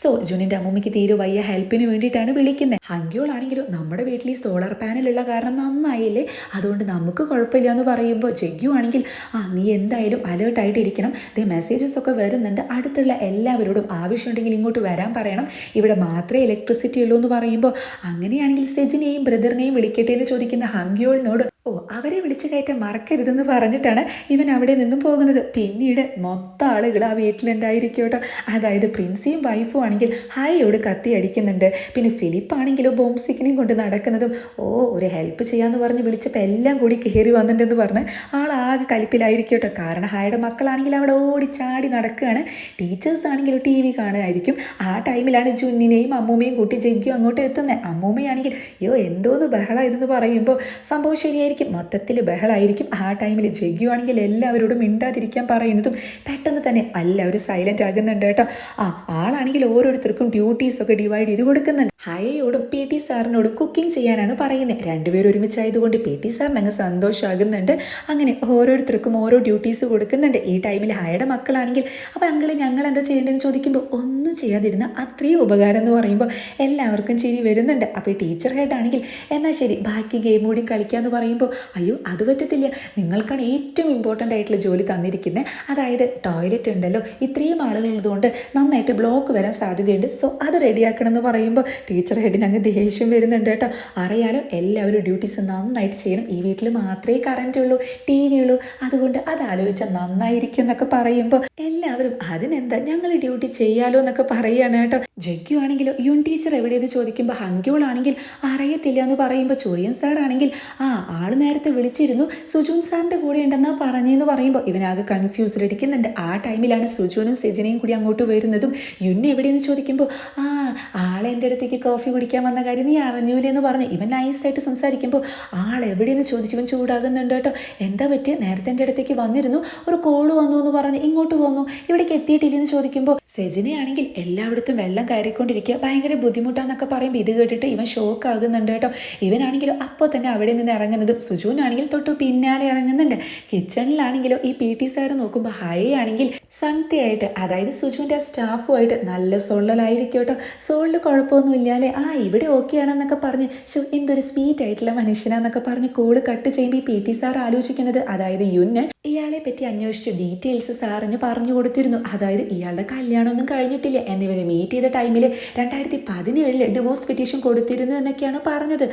സോ ജൂനിന്റെ അമ്മൂമ്മയ്ക്ക് തീരെ വയ്യ ഹെൽപ്പിന് വേണ്ടിയിട്ടാണ് വിളിക്കുന്നത് ഹങ്കിയോളാണെങ്കിലും നമ്മുടെ വീട്ടിൽ ഈ സോളാർ പാനലുള്ള കാരണം നന്നായില്ലേ? അതുകൊണ്ട് നമുക്ക് കുഴപ്പമില്ല എന്ന് പറയുമ്പോൾ ജഗ്ഗു ആണെങ്കിൽ ആ നീ എന്തായാലും അലേർട്ടായിട്ട് ഇരിക്കണം ദേ മെസ്സേജസ് ഒക്കെ വരുന്നുണ്ട്. അടുത്തുള്ള എല്ലാവരോടും ആവശ്യമുണ്ടെങ്കിൽ ഇങ്ങോട്ട് വരാൻ പറയണം. ഇവിടെ മാത്രമേ ഇലക്ട്രിസിറ്റി ഉള്ളൂ എന്ന് പറയുമ്പോൾ അങ്ങനെയാണെങ്കിൽ സെജിനെയും ബ്രദറിനെയും വിളിക്കട്ടെ എന്ന് ചോദിക്കുന്ന ഹങ്കിയോളിനോട് ഓ അവരെ വിളിച്ചു കയറ്റാൻ മറക്കരുതെന്ന് പറഞ്ഞിട്ടാണ് ഇവൻ അവിടെ നിന്നും പോകുന്നത്. പിന്നീട് മൊത്തം ആളുകൾ ആ വീട്ടിലുണ്ടായിരിക്കും കേട്ടോ. അതായത് പ്രിൻസിയും വൈഫും ആണെങ്കിൽ ഹായോട് കത്തി അടിക്കുന്നുണ്ട്. പിന്നെ ഫിലിപ്പ് ആണെങ്കിലോ ബോംസിക്കിനെയും കൊണ്ട് നടക്കുന്നതും. ഓ ഒരു ഹെൽപ്പ് ചെയ്യാമെന്ന് പറഞ്ഞ് വിളിച്ചപ്പോൾ എല്ലാം കൂടി കയറി വന്നിട്ടുണ്ടെന്ന് പറഞ്ഞ് ആളാകെ കലിപ്പിലായിരിക്കും കേട്ടോ. കാരണം ഹായുടെ മക്കളാണെങ്കിൽ അവിടെ ഓടി ചാടി നടക്കുകയാണ്. ടീച്ചേഴ്സ് ആണെങ്കിലും ടി വി കാണുമായിരിക്കും. ആ ടൈമിലാണ് ജുന്നിനെയും അമ്മൂമ്മയും കൂട്ടി ജഗ്ഗിയും അങ്ങോട്ട് എത്തുന്നത് അമ്മൂമ്മയാണെങ്കിൽ അയ്യോ എന്തോന്ന് ബഹളം ഇതെന്ന് പറയുമ്പോൾ സംഭവം ശരിയായിരിക്കും മൊത്തത്തിൽ ബഹളായിരിക്കും. ആ ടൈമിൽ ജഗ്ഗു ആണെങ്കിൽ എല്ലാവരോടും മിണ്ടാതിരിക്കാൻ പറയുന്നതും പെട്ടെന്ന് തന്നെ എല്ലാവരും സൈലന്റ് ആകുന്നുണ്ട് കേട്ടോ. ആ ആളാണെങ്കിൽ ഓരോരുത്തർക്കും ഡ്യൂട്ടീസ് ഒക്കെ ഡിവൈഡ് ചെയ്ത് കൊടുക്കുന്നുണ്ട്. ഹയയോടും പി ടി സാറിനോടും കുക്കിംഗ് ചെയ്യാനാണ് പറയുന്നത് രണ്ടുപേരും ഒരുമിച്ചായതുകൊണ്ട് പി ടി സാറിന് അങ്ങ് സന്തോഷമാകുന്നുണ്ട് അങ്ങനെ ഓരോരുത്തർക്കും ഓരോ ഡ്യൂട്ടീസ് കൊടുക്കുന്നുണ്ട്. ഈ ടൈമിൽ ഹയയുടെ മക്കളാണെങ്കിൽ അപ്പോൾ അങ്ങൾ ഞങ്ങൾ എന്താ ചെയ്യേണ്ടതെന്ന് ചോദിക്കുമ്പോൾ ഒന്നും ചെയ്യാതിരുന്ന അത്രയും ഉപകാരം എന്ന് പറയുമ്പോൾ എല്ലാവർക്കും ചിരി വരുന്നുണ്ട്. അപ്പോൾ ടീച്ചർ ഹെഡ് ആണെങ്കിൽ എന്നാൽ ശരി ബാക്കി ഗെയിം കൂടി കളിക്കാമെന്ന് പറയുമ്പോൾ അയ്യോ അത് പറ്റത്തില്ല. നിങ്ങൾക്കാണ് ഏറ്റവും ഇമ്പോർട്ടന്റ് ആയിട്ടുള്ള ജോലി തന്നിരിക്കുന്നത് അതായത് ടോയ്ലറ്റ് ഉണ്ടല്ലോ. ഇത്രയും ആളുകൾ ഉള്ളതുകൊണ്ട് നന്നായിട്ട് ബ്ലോക്ക് വരാൻ സാധ്യതയുണ്ട്. സോ അത് റെഡിയാക്കണം എന്ന് പറയുമ്പോൾ ടീച്ചർ ഹെഡിന് അങ്ങ് ദേഷ്യം വരുന്നുണ്ട് കേട്ടോ. അറിയാലോ എല്ലാവരും ഡ്യൂട്ടീസ് നന്നായിട്ട് ചെയ്യണം. ഈ വീട്ടിൽ മാത്രമേ കറണ്ട് ഉള്ളൂ ടി വി ഉള്ളൂ. അതുകൊണ്ട് അത് ആലോചിച്ചാൽ നന്നായിരിക്കും എന്നൊക്കെ പറയുമ്പോൾ എല്ലാവരും അതിനെന്താ? ഞങ്ങൾ ഡ്യൂട്ടി ചെയ്യാലോ എന്നൊക്കെ പറയുകയാണ് കേട്ടോ. ജഗ്ഗു ആണെങ്കിലോ യുൺ ടീച്ചർ എവിടെയെന്ന് ചോദിക്കുമ്പോൾ ഹങ്കിയോളാണെങ്കിൽ അറിയത്തില്ല എന്ന് പറയുമ്പോൾ ചൊറിയൻ സാർ ആണെങ്കിൽ ആ നേരത്തെ വിളിച്ചിരുന്നു. സുജൂൻ സാറിന്റെ കൂടെ ഉണ്ടെന്നാ പറഞ്ഞെന്ന് പറയുമ്പോൾ ഇവനാകെ കൺഫ്യൂസ്ഡ് അടിക്കുന്നുണ്ട് ആ ടൈമിലാണ് സുജൂനും സെജിനയും കൂടി അങ്ങോട്ട് വരുന്നതും. യുന്നെ എവിടെയെന്ന് ചോദിക്കുമ്പോൾ ആ ആളെ എന്റെ അടുത്തേക്ക് കോഫി കുടിക്കാൻ വന്ന കാര്യം നീ അറിഞ്ഞൂലേ എന്ന് പറഞ്ഞ് ഇവൻ നൈസായിട്ട് സംസാരിക്കുമ്പോൾ ആൾ എവിടെയെന്ന് ചോദിച്ചു ഇവൻ ചൂടാകുന്നുണ്ട് കേട്ടോ. എന്താ പറ്റിയ? നേരത്തെ എന്റെ അടുത്തേക്ക് വന്നിരുന്നു. ഒരു കോൾ വന്നു എന്ന് പറഞ്ഞ് ഇങ്ങോട്ട് പോന്നു ഇവിടേക്ക് എത്തിയിട്ടില്ലെന്ന് ചോദിക്കുമ്പോൾ സെജിനയാണെങ്കിൽ എല്ലായിടത്തും വെള്ളം കയറിക്കൊണ്ടിരിക്കുക. ഭയങ്കര ബുദ്ധിമുട്ടാന്നൊക്കെ പറയുമ്പോൾ ഇത് കേട്ടിട്ട് ഇവൻ ഷോക്ക് ആകുന്നുണ്ട് കേട്ടോ. ഇവനാണെങ്കിലും അപ്പോൾ തന്നെ അവിടെ നിന്ന് ഇറങ്ങുന്നതും സുജുവിനാണെങ്കിൽ തൊട്ട് പിന്നാലെ ഇറങ്ങുന്നുണ്ട്. കിച്ചണിലാണെങ്കിലോ ഈ പി ടി സാറ് നോക്കുമ്പോൾ ഹൈ ആണെങ്കിൽ സന്ധ്യയായിട്ട് അതായത് സുജുവിന്റെ സ്റ്റാഫുമായിട്ട് നല്ല സോളിലായിരിക്കും കേട്ടോ സോളിൽ കുഴപ്പമൊന്നും ഇല്ലാതെ ആ ഇവിടെ ഓക്കെ ആണെന്നൊക്കെ പറഞ്ഞ് ഷോ എന്തൊരു സ്വീറ്റ് ആയിട്ടുള്ള മനുഷ്യനാന്നൊക്കെ പറഞ്ഞ് കോൾ കട്ട് ചെയ്യുമ്പോൾ ഈ പി ടി സാർ ആലോചിക്കുന്നത്. അതായത് യുന്ന് ഇയാളെ പറ്റി അന്വേഷിച്ച് ഡീറ്റെയിൽസ് സാറിന് പറഞ്ഞു കൊടുത്തിരുന്നു. അതായത് ഇയാളുടെ കല്യാണമൊന്നും കഴിഞ്ഞിട്ടില്ല. എന്നിവരെ മീറ്റ് ചെയ്ത ടൈമിൽ രണ്ടായിരത്തി പതിനേഴിൽ ഡിവോഴ്സ് പെറ്റീഷൻ കൊടുത്തിരുന്നു എന്നൊക്കെയാണ് പറഞ്ഞത്.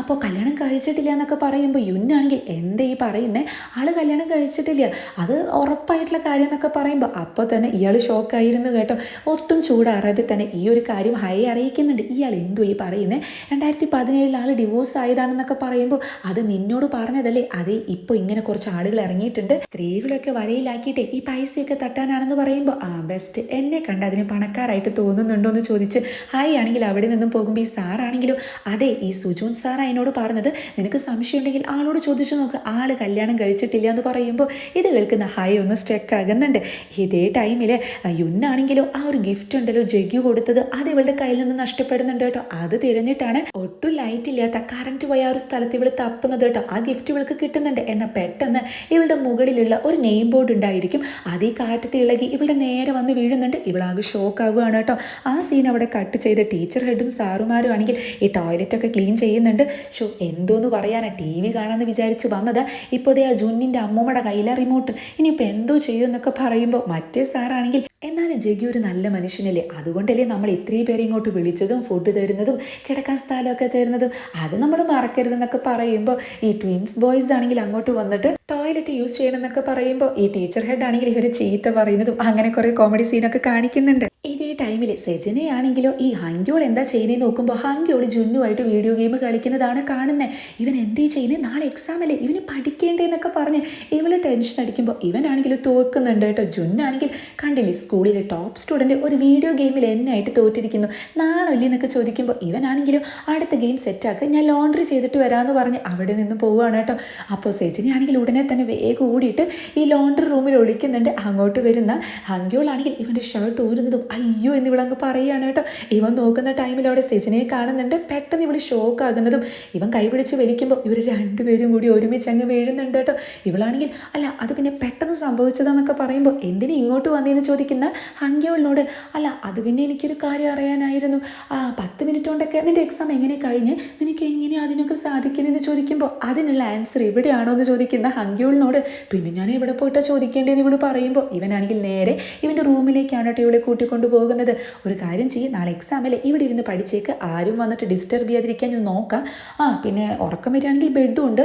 അപ്പോൾ കല്യാണം കഴിച്ചിട്ടില്ല എന്നൊക്കെ പറയുമ്പോൾ യുന്നാണെങ്കിൽ എന്താ ഈ പറയുന്നത് ആൾ കല്യാണം കഴിച്ചിട്ടില്ല. അത് ഉറപ്പായിട്ടുള്ള കാര്യം എന്നൊക്കെ പറയുമ്പോൾ അപ്പോൾ തന്നെ ഇയാൾ ഷോക്കായിരുന്നു കേട്ടോ. ഒട്ടും ചൂടാറാതെ തന്നെ ഈ ഒരു കാര്യം ഹൈ അറിയിക്കുന്നുണ്ട്. ഇയാൾ എന്തോ ഈ പറയുന്നത് രണ്ടായിരത്തി പതിനേഴിൽ ആൾ ഡിവോഴ്സ് ആയതാണെന്നൊക്കെ പറയുമ്പോൾ അത് നിന്നോട് പറഞ്ഞതല്ലേ? അതെ ഇപ്പോൾ ഇങ്ങനെ കുറച്ച് ആളുകൾ ഇറങ്ങിയിട്ടുണ്ട്. സ്ത്രീകളൊക്കെ വരയിലാക്കിയിട്ടേ ഈ പൈസയൊക്കെ തട്ടാനാണെന്ന് പറയുമ്പോൾ ആ ബെസ്റ്റ് എന്നെ കണ്ട് അതിന് പണക്കാരായിട്ട് തോന്നുന്നുണ്ടോ? എന്ന് ചോദിച്ച് ഹായ് ആണെങ്കിൽ അവിടെ നിന്നും പോകുമ്പോൾ ഈ സാറാണെങ്കിലും അതെ ഈ സുജൂൻ സാർ എന്നോട് പറഞ്ഞത്. നിനക്ക് സംശയം ഉണ്ടെങ്കിൽ ആളോട് ചോദിച്ചു നോക്ക് ആൾ കല്യാണം കഴിച്ചിട്ടില്ല എന്ന് പറയുമ്പോൾ ഇത് കേൾക്കുന്ന ഹായ് ഒന്ന് സ്റ്റക്ക് ആകുന്നുണ്ട്. ഇതേ ടൈമിൽ യുന്നാണെങ്കിലോ ആ ഒരു ഗിഫ്റ്റ് ഉണ്ടല്ലോ ജഗ്യു കൊടുത്തത് അത് ഇവളുടെ കയ്യിൽ നിന്ന് നഷ്ടപ്പെടുന്നുണ്ട് കേട്ടോ. അത് തിരഞ്ഞിട്ടാണ് ഒട്ടും ലൈറ്റ് ഇല്ലാത്ത കറണ്ട് പോയ ആ ഒരു സ്ഥലത്ത് ഇവൾ തപ്പുന്നത് കേട്ടോ. ആ ഗിഫ്റ്റ് ഇവൾക്ക് കിട്ടുന്നുണ്ട്. എന്നാൽ പെട്ടെന്ന് ഇവളുടെ മുകളിലുള്ള ഒരു നെയിം ബോർഡ് ഉണ്ടായിരിക്കും. അത് ഈ കാറ്റത്ത് ഇളകി ഇവളുടെ നേരെ വന്ന് വീഴുന്നുണ്ട്. ഇവളാകെ ഷോക്ക് ആവുകയാണ് കേട്ടോ. ആ സീൻ അവിടെ കട്ട് ചെയ്ത് ടീച്ചർ ഹെഡും സാറുമാരും ആണെങ്കിൽ ഈ ടോയ്ലറ്റ് ഒക്കെ ക്ലീൻ ചെയ്യുന്നുണ്ട്. ഷോ എന്തോന്ന് പറയാനാ? ടി വി കാണാമെന്ന് വിചാരിച്ച് വന്നത്. ഇപ്പോൾ ദേ ആ ജുന്നിന്റെ അമ്മൂമ്മയുടെ കയ്യിലെ റിമോട്ട് ഇനിയിപ്പോൾ എന്തോ ചെയ്യും എന്നൊക്കെ പറയുമ്പോൾ മറ്റേ സാറാണെങ്കിൽ എന്നാലും ജഗി ഒരു നല്ല മനുഷ്യനല്ലേ? അതുകൊണ്ടല്ലേ നമ്മൾ ഇത്രയും പേരെ ഇങ്ങോട്ട് വിളിച്ചതും ഫുഡ് തരുന്നതും കിടക്കാൻ സ്ഥലമൊക്കെ തരുന്നതും അത് നമ്മൾ മറക്കരുതെന്നൊക്കെ പറയുമ്പോൾ ഈ ട്വിൻസ് ബോയ്സ് ആണെങ്കിൽ അങ്ങോട്ട് വന്നിട്ട് ടോയ്ലറ്റ് യൂസ് ചെയ്യണമെന്നൊക്കെ പറയുമ്പോൾ ഈ ടീച്ചർ ഹെഡ് ആണെങ്കിൽ ഇവരെ ചീത്ത പറയുന്നതും അങ്ങനെ കുറേ കോമഡി സീനൊക്കെ കാണിക്കുന്നുണ്ട്. ഇതേ ടൈമിൽ സെജനയാണെങ്കിലോ ഈ ഹങ്ക്യോൾ എന്താ ചെയ്യുന്നത് നോക്കുമ്പോൾ ഹങ്ക്യോൾ ജുന്നുമായിട്ട് വീഡിയോ ഗെയിം കളിക്കുന്നതാണ് കാണുന്നത് ഇവൻ എന്തേ ചെയ്യുന്നത് നാളെ എക്സാം അല്ലേ? ഇവന് പഠിക്കേണ്ടതെന്നൊക്കെ പറഞ്ഞ് ഇവൾ ടെൻഷൻ അടിക്കുമ്പോൾ ഇവനാണെങ്കിൽ തോൽക്കുന്നുണ്ട് കേട്ടോ. ജുന്നാണെങ്കിൽ കണ്ടില്ലേ സ്കൂളിലെ ടോപ്പ് സ്റ്റുഡന്റ് ഒരു വീഡിയോ ഗെയിമിൽ എന്നായിട്ട് തോറ്റിരിക്കുന്നു. നാളല്ലേ എന്നൊക്കെ ചോദിക്കുമ്പോൾ ഇവനാണെങ്കിലും അടുത്ത ഗെയിം സെറ്റാക്കുക ഞാൻ ലോണ്ടറി ചെയ്തിട്ട് വരാമെന്ന് പറഞ്ഞ് അവിടെ നിന്ന് പോവുകയാണ് കേട്ടോ. അപ്പോൾ സെജനയാണെങ്കിൽ ഉടനെ തന്നെ വേഗം ഓടിയിട്ട് ഈ ലോണ്ടറി റൂമിൽ ഒളിക്കുന്നുണ്ട്. അങ്ങോട്ട് വരുന്ന ഹങ്ക്യോളാണെങ്കിൽ ഇവന്റെ ഷർട്ട് ഊരുന്നതും അയ്യോ എന്ന് ഇവളങ്ങ് പറയുകയാണ് കേട്ടോ. ഇവൻ നോക്കുന്ന ടൈമിൽ അവിടെ സെജിനെ കാണുന്നുണ്ട്. പെട്ടെന്ന് ഇവൾ ഷോക്ക് ആകുന്നതും ഇവൻ കൈപിടിച്ച് വലിക്കുമ്പോൾ ഇവർ രണ്ടുപേരും കൂടി ഒരുമിച്ച് അങ്ങ് വീഴുന്നുണ്ട് കേട്ടോ. ഇവളാണെങ്കിൽ അല്ല അത് പിന്നെ പെട്ടെന്ന് സംഭവിച്ചതാന്നൊക്കെ പറയുമ്പോൾ എന്തിനു ഇങ്ങോട്ട് വന്നതെന്ന് ചോദിക്കുന്ന ഹങ്കിയോളിനോട് അല്ല അത് പിന്നെ എനിക്കൊരു കാര്യം അറിയാനായിരുന്നു. ആ പത്ത് മിനിറ്റ് കൊണ്ടൊക്കെ നിന്റെ എക്സാം എങ്ങനെ കഴിഞ്ഞ്? നിനക്ക് എങ്ങനെ അതിനൊക്കെ സാധിക്കുന്നതെന്ന് ചോദിക്കുമ്പോൾ അതിനുള്ള ആൻസർ ഇവിടെയാണോ എന്ന് ചോദിക്കുന്ന ഹങ്കിയോളിനോട് പിന്നെ ഞാൻ എവിടെ പോയിട്ടാണ് ചോദിക്കേണ്ടതെന്ന് ഇവൾ പറയുമ്പോൾ ഇവനാണെങ്കിൽ നേരെ ഇവന്റെ റൂമിലേക്കാണ് കേട്ടോ ഇവളെ കൂട്ടിക്കൊണ്ട് പോകുന്നത് ഒരു കാര്യം ചെയ്യും നാളെ എക്സാമിൽ ഇവിടെ ഇരുന്ന് പഠിച്ചേക്ക്. ആരും വന്നിട്ട് ഡിസ്റ്റർബ് ചെയ്യാതിരിക്കാൻ ഞാൻ നോക്കാം. ആ പിന്നെ ഉറക്കം വരികയാണെങ്കിൽ ബെഡും ഉണ്ട്.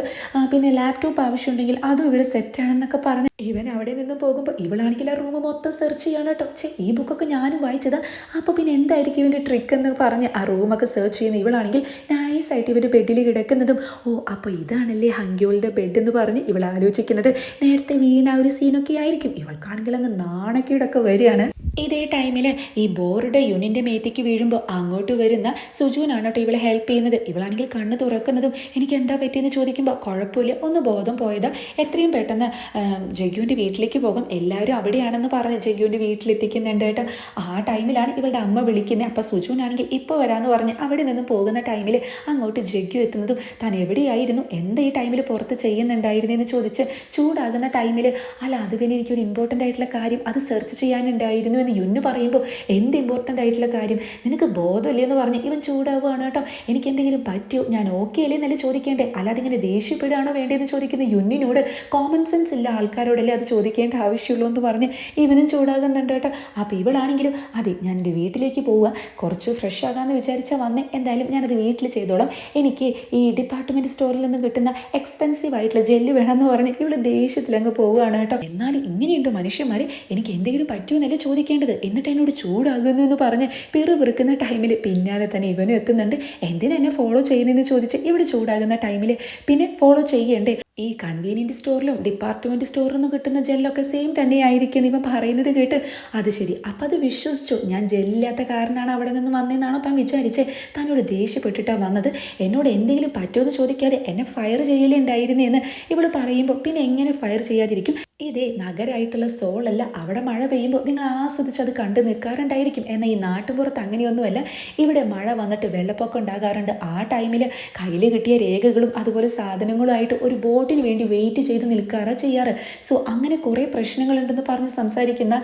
പിന്നെ ലാപ്ടോപ്പ് ആവശ്യമുണ്ടെങ്കിൽ അതും ഇവിടെ സെറ്റാണെന്നൊക്കെ പറഞ്ഞ് ഇവൻ അവിടെ നിന്ന് പോകുമ്പോൾ ഇവളാണെങ്കിൽ ആ റൂം മൊത്തം സെർച്ച് ചെയ്യണം കേട്ടോ. ചേ ഈ ബുക്കൊക്കെ ഞാനും വായിച്ചതാ. അപ്പോൾ പിന്നെ എന്തായിരിക്കും ഇവന്റെ ട്രിക്ക് എന്ന് പറഞ്ഞ് ആ റൂമൊക്കെ സെർച്ച് ചെയ്യുന്ന ഇവളാണെങ്കിൽ നൈസായിട്ട് ഇവന്റെ ബെഡിൽ കിടക്കുന്നതും. ഓ അപ്പോൾ ഇതാണല്ലേ ഹങ്കിയോളുടെ ബെഡ് എന്ന് പറഞ്ഞ് ഇവൾ ആലോചിക്കുന്നത്. നേരത്തെ വീണ ഒരു സീനൊക്കെ ആയിരിക്കും. ഇവൾക്കാണെങ്കിൽ അങ്ങ് നാണക്കേടൊക്കെ വരികയാണ്. ഇതേ ടൈമിൽ ഈ ബോർഡ് യുനിന്റെ മേത്തേക്ക് വീഴുമ്പോൾ അങ്ങോട്ട് വരുന്ന സുജുവിനാണ് കേട്ടോ ഇവളെ ഹെൽപ്പ് ചെയ്യുന്നത്. ഇവളാണെങ്കിൽ കണ്ണ് തുറക്കുന്നതും എനിക്ക് എന്താ പറ്റിയെന്ന് ചോദിക്കുമ്പോൾ കുഴപ്പമില്ല ഒന്ന് ബോധം പോയത്. എത്രയും പെട്ടെന്ന് ജഗ്യുവിന്റെ വീട്ടിലേക്ക് പോകും. എല്ലാവരും അവിടെയാണെന്ന് പറഞ്ഞ് ജഗ്യുവിന്റെ വീട്ടിലെത്തിക്കുന്നുണ്ട് കേട്ടോ. ആ ടൈമിലാണ് ഇവളുടെ അമ്മ വിളിക്കുന്നത് അപ്പോൾ സുജുവിനാണെങ്കിൽ ഇപ്പോൾ വരാമെന്ന് പറഞ്ഞ് അവിടെ നിന്ന് പോകുന്ന ടൈമിൽ അങ്ങോട്ട് ജഗ്യു എത്തുന്നതും താൻ എവിടെയായിരുന്നു? എന്താ ഈ ടൈമിൽ പുറത്ത് ചെയ്യുന്നുണ്ടായിരുന്നെന്ന് ചോദിച്ച് ചൂടാകുന്ന ടൈമിൽ അല്ല അത് പിന്നെ എനിക്കൊരു ഇമ്പോർട്ടന്റ് ആയിട്ടുള്ള കാര്യം അത് സെർച്ച് ചെയ്യാനുണ്ടായിരുന്നു എന്ന് യുന്ന് പറയുമ്പോൾ എന്ത് ഇമ്പോർട്ടന്റ് ആയിട്ടുള്ള കാര്യം? നിനക്ക് ബോധമില്ലേ എന്ന് പറഞ്ഞ് ഇവൻ ചൂടാവുകയാണ് കേട്ടോ. എനിക്ക് എന്തെങ്കിലും പറ്റിയോ ഞാൻ ഓക്കെ അല്ലേ എന്നല്ലേ ചോദിക്കേണ്ടേ? അല്ലാതെ ഇങ്ങനെ ദേഷ്യപ്പെടുകയാണോ വേണ്ടതെന്ന് ചോദിക്കുന്ന യുന്നിനോട് കോമൺ സെൻസ് ഇല്ല ആൾക്കാരോടല്ലേ അത് ചോദിക്കേണ്ട ആവശ്യമുള്ളൂ എന്ന് പറഞ്ഞ് ഇവനും ചൂടാകുന്നുണ്ട് കേട്ടോ. അപ്പോൾ ഇവളാണെങ്കിലും അതെ ഞാൻ എന്റെ വീട്ടിലേക്ക് പോവുക. കുറച്ച് ഫ്രഷ് ആകാമെന്ന് വിചാരിച്ചാൽ വന്നേ. എന്തായാലും ഞാനത് വീട്ടിൽ ചെയ്തോളാം. എനിക്ക് ഈ ഡിപ്പാർട്ട്മെന്റ് സ്റ്റോറിൽ നിന്ന് കിട്ടുന്ന എക്സ്പെൻസീവ് ആയിട്ടുള്ള ജെല്ല് വേണമെന്ന് പറഞ്ഞ് ഇവൾ ദേഷ്യത്തിൽ അങ്ങ് പോവുകയാണ് കേട്ടോ. എന്നാലും ഇങ്ങനെയുണ്ട് മനുഷ്യന്മാർ എനിക്ക് എന്തെങ്കിലും പറ്റുമെന്നല്ലേ ചോദിക്കേണ്ടത്. എന്നിട്ട് എന്നോട് ചൂടാകുന്നു എന്ന് പറഞ്ഞ് പിറു വെറുക്കുന്ന ടൈമിൽ പിന്നാലെ തന്നെ ഇവനും എത്തുന്നുണ്ട്. എന്തിനെന്നെ ഫോളോ ചെയ്യുന്നതെന്ന് ചോദിച്ച് ഇവിടെ ചൂടാകുന്ന ടൈമിൽ പിന്നെ ഫോളോ ചെയ്യണ്ടേ? ഈ കൺവീനിയന്റ് സ്റ്റോറിലും ഡിപ്പാർട്ട്മെന്റ് സ്റ്റോറിൽ നിന്ന് കിട്ടുന്ന ജെല്ലൊക്കെ സെയിം തന്നെയായിരിക്കും ഇപ്പം പറയുന്നത് കേട്ട് അത് ശരി. അപ്പം അത് വിശ്വസിച്ചു. ഞാൻ ജെല്ലില്ലാത്ത കാരനാണ് അവിടെ നിന്ന് വന്നതെന്നാണോ താൻ വിചാരിച്ചേ? താനോട് ദേഷ്യപ്പെട്ടിട്ടാണ് വന്നത്. എന്നോട് എന്തെങ്കിലും പറ്റുമെന്ന് ചോദിക്കാതെ എന്നെ ഫയർ ചെയ്യലുണ്ടായിരുന്നു എന്ന് ഇവൾ പറയുമ്പോൾ പിന്നെ എങ്ങനെ ഫയർ ചെയ്യാതിരിക്കും? ഇതേ നഗരമായിട്ടുള്ള സോളല്ല അവിടെ മഴ പെയ്യുമ്പോൾ നിങ്ങൾ ആസ്വദിച്ച് അത് കണ്ടു നിൽക്കാറുണ്ടായിരിക്കും. എന്നാൽ ഈ നാട്ടുപുറത്ത് അങ്ങനെയൊന്നുമല്ല. ഇവിടെ മഴ വന്നിട്ട് വെള്ളപ്പൊക്കം ഉണ്ടാകാറുണ്ട്. ആ ടൈമിൽ കയ്യിൽ കിട്ടിയ രേഖകളും അതുപോലെ സാധനങ്ങളുമായിട്ട് ഒരു ബോട്ടിന് വേണ്ടി വെയിറ്റ് ചെയ്ത് നിൽക്കാറാണ് ചെയ്യാറ്. സോ അങ്ങനെ കുറേ പ്രശ്നങ്ങളുണ്ടെന്ന് പറഞ്ഞ് സംസാരിക്കുന്ന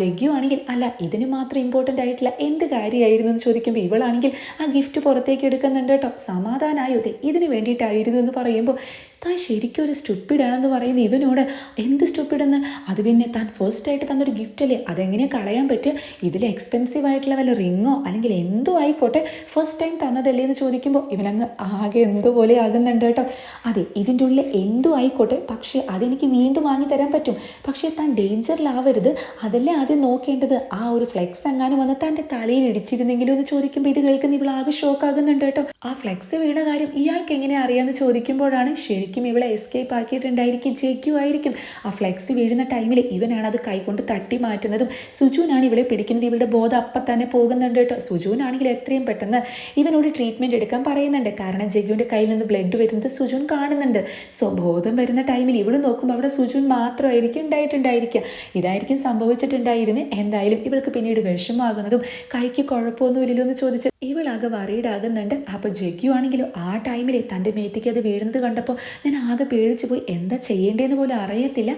ജഗ്യു ആണെങ്കിൽ അല്ല ഇതിന് മാത്രം ഇമ്പോർട്ടന്റ് ആയിട്ടില്ല. എന്ത് കാര്യമായിരുന്നു എന്ന് ചോദിക്കുമ്പോൾ ഇവളാണെങ്കിൽ ആ ഗിഫ്റ്റ് പുറത്തേക്ക് എടുക്കുന്നുണ്ട് കേട്ടോ. സമാധാനമായോ ദേ ഇതിന് വേണ്ടിയിട്ടായിരുന്നു എന്ന് പറയുമ്പോൾ താൻ ശരിക്കും ഒരു സ്റ്റുപ്പിഡാണെന്ന് പറയുന്ന ഇവനോട് എന്ത് സ്റ്റുപ്പിഡെന്ന് അത് പിന്നെ താൻ ഫസ്റ്റ് ആയിട്ട് തന്നൊരു ഗിഫ്റ്റ് അല്ലേ? അതെങ്ങനെയാണ് കളയാൻ പറ്റുക? ഇതിൽ എക്സ്പെൻസീവ് ആയിട്ടുള്ള വല്ല റിങ്ങോ അല്ലെങ്കിൽ എന്തോ ആയിക്കോട്ടെ ഫസ്റ്റ് ടൈം തന്നതല്ലേ എന്ന് ചോദിക്കുമ്പോൾ ഇവനങ്ങ് ആകെ എന്തോ പോലെ ആകുന്നുണ്ട് കേട്ടോ. അതെ ഇതിന്റെ ഉള്ളിൽ എന്തോ ആയിക്കോട്ടെ പക്ഷേ അതെനിക്ക് വീണ്ടും വാങ്ങി തരാൻ പറ്റും. പക്ഷേ താൻ ഡേഞ്ചറിലാവരുത്. അതല്ലേ ആദ്യം നോക്കേണ്ടത്. ആ ഒരു ഫ്ലെക്സ് എങ്ങാനും വന്ന് തന്റെ തലയിൽ ഇടിച്ചിരുന്നെങ്കിലും എന്ന് ചോദിക്കുമ്പോൾ ഇത് കേൾക്കുന്ന ഇവൾ ആകെ ഷോക്ക് ആകുന്നുണ്ട് കേട്ടോ. ആ ഫ്ലെക്സ് വീണ കാര്യം ഇയാൾക്ക് എങ്ങനെ അറിയാമെന്ന് ചോദിക്കുമ്പോഴാണ് ശരിക്കും ഇവളെ എസ്കേപ്പ് ആക്കിയിട്ടുണ്ടായിരിക്കും ജയിക്കു ആയിരിക്കും. ആ ഫ്ലെക്സ് വീഴുന്ന ടൈമിൽ ഇവനാണ് അത് കൈകൊണ്ട് തട്ടി മാറ്റുന്നതും. സുജുവിനാണ് ഇവളെ പിടിക്കുന്നത് ഇവളുടെ ബോധം അപ്പം തന്നെ പോകുന്നുണ്ട് കേട്ടോ. സുജുവിനാണെങ്കിൽ എത്രയും പെട്ടെന്ന് ഇവനോട് ട്രീറ്റ്മെന്റ് എടുക്കാൻ പറയുന്നുണ്ട്. കാരണം ജഗ്ഗുവിന്റെ കയ്യിൽ നിന്ന് ബ്ലഡ് വരുന്നത് സുജുൻ കാണുന്നുണ്ട്. സോ ബോധം വരുന്ന ടൈമിൽ ഇവൾ നോക്കുമ്പോൾ അവിടെ സുജുൻ മാത്രമായിരിക്കും ഉണ്ടായിട്ടുണ്ടായിരിക്കുക. ഇതായിരിക്കും സംഭവിച്ചിട്ടുണ്ടായിരുന്നത് എന്തായാലും ഇവൾക്ക് പിന്നീട് വിഷമാകുന്നതും കൈക്ക് കുഴപ്പമൊന്നുമില്ലല്ലോ എന്ന് ചോദിച്ച് ഇവളാകെ വറീഡാകുന്നുണ്ട് അപ്പോൾ ജഗ്യു ആണെങ്കിലും ആ ടൈമിൽ തന്റെ മേത്തേക്ക് അത് വീഴുന്നത് കണ്ടപ്പോൾ ഞാൻ ആകെ പേടിച്ചു പോയി. എന്താ ചെയ്യേണ്ടതെന്ന് പോലും അറിയത്തില്ല.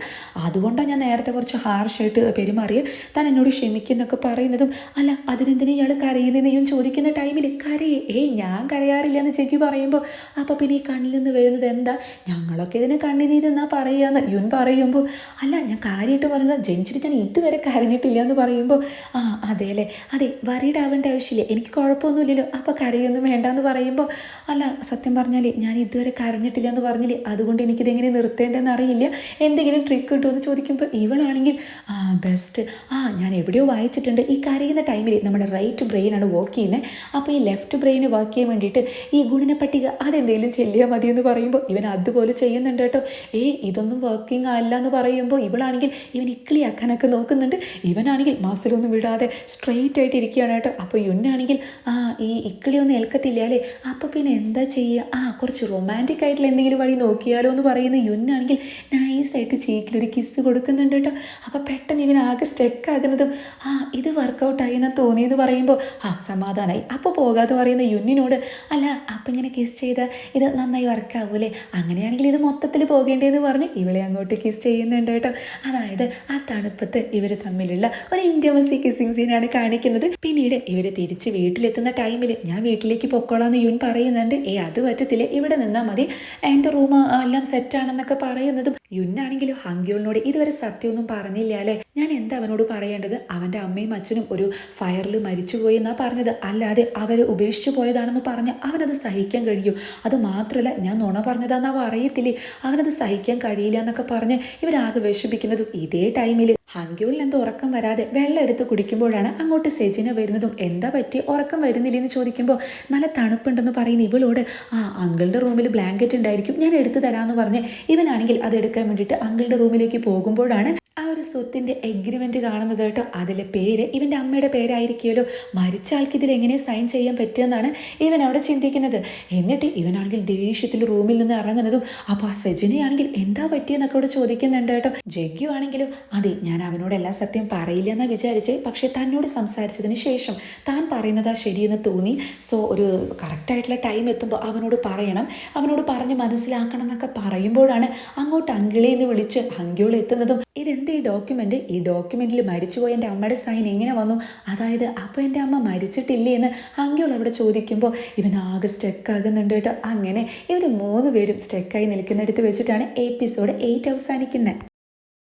അതുകൊണ്ടാണ് ഞാൻ നേരത്തെ കുറച്ച് ഹാർഷായിട്ട് പെരുമാറിയ. താൻ എന്നോട് ക്ഷമിക്കുന്നൊക്കെ പറയുന്നതും അല്ല അതിനെന്തിനാ ഇയാൾ കരയുന്നതെന്ന് ചോദിക്കുന്ന ടൈമിൽ കരയേ? ഏയ് ഞാൻ കരയാറില്ല എന്ന് ജഗ്യു പറയുമ്പോൾ അപ്പോൾ പിന്നെ ഈ കണ്ണിൽ നിന്ന് വീഴുന്നത് എന്താ? ഞങ്ങളൊക്കെ ഇതിനെ കണ്ണിനീരെന്നാ പറയുകയെന്ന് യുൻ പറയുമ്പോൾ അല്ല ഞാൻ കാര്യമായിട്ട് പറയുന്നത് ജനിച്ചിട്ട് ഞാൻ ഇതുവരെ കരഞ്ഞിട്ടില്ല എന്ന് പറയുമ്പോൾ ആ അതെ അല്ലേ? അതെ വറീഡാവേണ്ട ആവശ്യമില്ല. എനിക്ക് കുഴപ്പമൊന്നുമില്ലല്ലോ അപ്പോൾ കരയൊന്നും വേണ്ടെന്ന് പറയുമ്പോൾ അല്ല സത്യം പറഞ്ഞാൽ ഞാൻ ഇതുവരെ കരഞ്ഞിട്ടില്ല എന്ന് പറഞ്ഞില്ലേ? അതുകൊണ്ട് എനിക്കിതെങ്ങനെ നിർത്തേണ്ടതെന്ന് അറിയില്ല. എന്തെങ്കിലും ട്രിക്ക് കിട്ടുമോ എന്ന് ചോദിക്കുമ്പോൾ ഇവളാണെങ്കിൽ ആ ബെസ്റ്റ് ആ ഞാൻ എവിടെയോ വായിച്ചിട്ടുണ്ട്. ഈ കരയുന്ന ടൈമിൽ നമ്മുടെ റൈറ്റ് ബ്രെയിനാണ് വർക്ക് ചെയ്യുന്നത് അപ്പോൾ ഈ ലെഫ്റ്റ് ബ്രെയിൻ വർക്ക് ചെയ്യാൻ വേണ്ടിയിട്ട് ഈ ഗുണന പട്ടിക അതെന്തെങ്കിലും ചെല്ലിയാൽ മതി എന്ന് പറയുമ്പോൾ ഇവൻ അതുപോലെ ചെയ്യുന്നുണ്ട് കേട്ടോ. ഏ ഇതൊന്നും വർക്കിംഗ് അല്ല എന്ന് പറയുമ്പോൾ ഇവളാണെങ്കിൽ ഇവൻ ഇക്കിളിയാക്കാനൊക്കെ നോക്കുന്നുണ്ട്. ഇവനാണെങ്കിൽ മസിലൊന്നും വിടാതെ സ്ട്രെയിറ്റ് ആയിട്ട് ഇരിക്കുകയാണ് കേട്ടോ. അപ്പോൾ ഇവനാണെങ്കിൽ ആ ഈ ഇക്കിളിയൊന്നും ഏൽക്കത്തില്ല അല്ലേ? അപ്പോൾ പിന്നെ എന്താ ചെയ്യുക ആ കുറച്ച് റൊമാന്റിക് ആയിട്ടുള്ള എന്തെങ്കിലും വഴി നോക്കിയാലോ എന്ന് പറയുന്ന യുന്നാണെങ്കിൽ നൈസായിട്ട് ചീക്കിലൊരു കിസ് കൊടുക്കുന്നുണ്ട് കേട്ടോ. അപ്പോൾ പെട്ടെന്ന് ഇവൻ ആകെ സ്റ്റെക്ക് ആകുന്നതും ആ ഇത് വർക്കൗട്ടായി എന്ന് തോന്നിയെന്ന് പറയുമ്പോൾ ആ സമാധാനമായി അപ്പോൾ പോകാതെ പറയുന്ന യുന്നിനോട് അല്ല അപ്പം ഇങ്ങനെ കിസ് ചെയ്താൽ ഇത് നന്നായി വർക്കാവൂലേ അങ്ങനെയാണെങ്കിൽ ഇത് മൊത്തത്തിൽ പോകേണ്ടതെന്ന് പറഞ്ഞ് ഇവളെ അങ്ങോട്ട് കിസ് ചെയ്യുന്നുണ്ട് കേട്ടോ. അതായത് ആ തണുപ്പത്ത് ഇവർ തമ്മിലുള്ള ഒരു ഇന്റമസി കിസ്സിങ് സീനാണ് കാണിക്കുന്നത്. പിന്നീട് ഇവർ തിരിച്ച് വീട്ടിലെത്തുന്ന ടൈമിൽ ഞാൻ വീട്ടിലേക്ക് പൊക്കോളാന്ന് യുൻ പറയുന്നുണ്ട്. ഏ അത് പറ്റത്തില്ല. ഇവിടെ നിന്നാൽ മതി. എന്റെ റൂം എല്ലാം സെറ്റാണെന്നൊക്കെ പറയുന്നതും യുന്നാണെങ്കിലും ഹങ്കിയോളിനോട് ഇതുവരെ സത്യമൊന്നും പറഞ്ഞില്ല അല്ലേ? ഞാൻ എന്താ അവനോട് പറയേണ്ടത്? അവന്റെ അമ്മയും അച്ഛനും ഒരു ഫയറിൽ മരിച്ചുപോയി എന്നാ പറഞ്ഞത്. അല്ലാതെ അവർ ഉപേക്ഷിച്ചു പോയതാണെന്ന് പറഞ്ഞ് അവനത് സഹിക്കാൻ കഴിയൂ. അത് മാത്രമല്ല ഞാൻ നുണ പറഞ്ഞതാന്ന് അവ അറിയത്തില്ലേ അവനത് സഹിക്കാൻ കഴിയില്ല എന്നൊക്കെ പറഞ്ഞ് ഇവരാകെ വിഷമിക്കുന്നതും ഇതേ ടൈമിൽ ഹങ്കിയോളിൽ എന്തോ ഉറക്കം വരാതെ വെള്ളം എടുത്ത് കുടിക്കുമ്പോഴാണ് അങ്ങോട്ട് സെജിന വരുന്നതും. എന്താ പറ്റി ഉറക്കം വരുന്നില്ലെന്ന് ചോദിക്കുമ്പോൾ നല്ല തണുപ്പുണ്ടെന്ന് പറയുന്ന ഇവളോട് ആ അങ്കിളുടെ റൂമിൽ ബ്ലാങ്കറ്റ് ഉണ്ടായിരിക്കും ഞാൻ എടുത്തു തരാമെന്ന് പറഞ്ഞ് ഇവനാണെങ്കിൽ അത് എടുക്കാൻ വേണ്ടിയിട്ട് അങ്കിളുടെ റൂമിലേക്ക് പോകുമ്പോഴാണ് ആ ഒരു സ്വത്തിന്റെ എഗ്രിമെന്റ് കാണുന്നത് കേട്ടോ. അതിലെ പേര് ഇവന്റെ അമ്മയുടെ പേരായിരിക്കുമല്ലോ. മരിച്ച ആൾക്ക് ഇതിൽ എങ്ങനെ സൈൻ ചെയ്യാൻ പറ്റുമെന്നാണ് ഇവൻ അവിടെ ചിന്തിക്കുന്നത്. എന്നിട്ട് ഇവനാണെങ്കിൽ ദേഷ്യത്തിൽ റൂമിൽ നിന്ന് ഇറങ്ങുന്നതും അപ്പോൾ ആ സജിനെയാണെങ്കിൽ എന്താ പറ്റിയെന്നൊക്കെ അവിടെ ചോദിക്കുന്നുണ്ട് കേട്ടോ. ജഗ്യു ആണെങ്കിലും അതെ ഞാൻ അവനോട് എല്ലാ സത്യം പറയില്ല എന്നാണ് വിചാരിച്ച് പക്ഷേ തന്നോട് സംസാരിച്ചതിന് ശേഷം താൻ പറയുന്നതാ ശരിയെന്ന് തോന്നി. സോ ഒരു കറക്റ്റായിട്ടുള്ള ടൈം എത്തുമ്പോൾ അവനോട് പറയണം. അവനോട് പറഞ്ഞ് മനസ്സിലാക്കണം എന്നൊക്കെ പറയുമ്പോഴാണ് അങ്ങോട്ട് അങ്കിളെ എന്ന് വിളിച്ച് അങ്കിയോൾ എത്തുന്നതും. ഇതെന്ത് ഈ ഡോക്യുമെന്റ് ഈ ഡോക്യുമെന്റിൽ മരിച്ചുപോയ എന്റെ അമ്മയുടെ സൈൻ എങ്ങനെ വന്നു? അതായത് അപ്പോൾ എന്റെ അമ്മ മരിച്ചിട്ടില്ലേ? എന്ന് അങ്കിയോൾ അവിടെ ചോദിക്കുമ്പോൾ ഇവൻ ആകെ സ്റ്റെക്കാകുന്നുണ്ട് കേട്ടോ. അങ്ങനെ ഇവർ മൂന്ന് പേരും സ്റ്റെക്കായി നിൽക്കുന്നിടത്ത് വെച്ചിട്ടാണ് എപ്പിസോഡ് എയ്റ്റ് അവസാനിക്കുന്നത്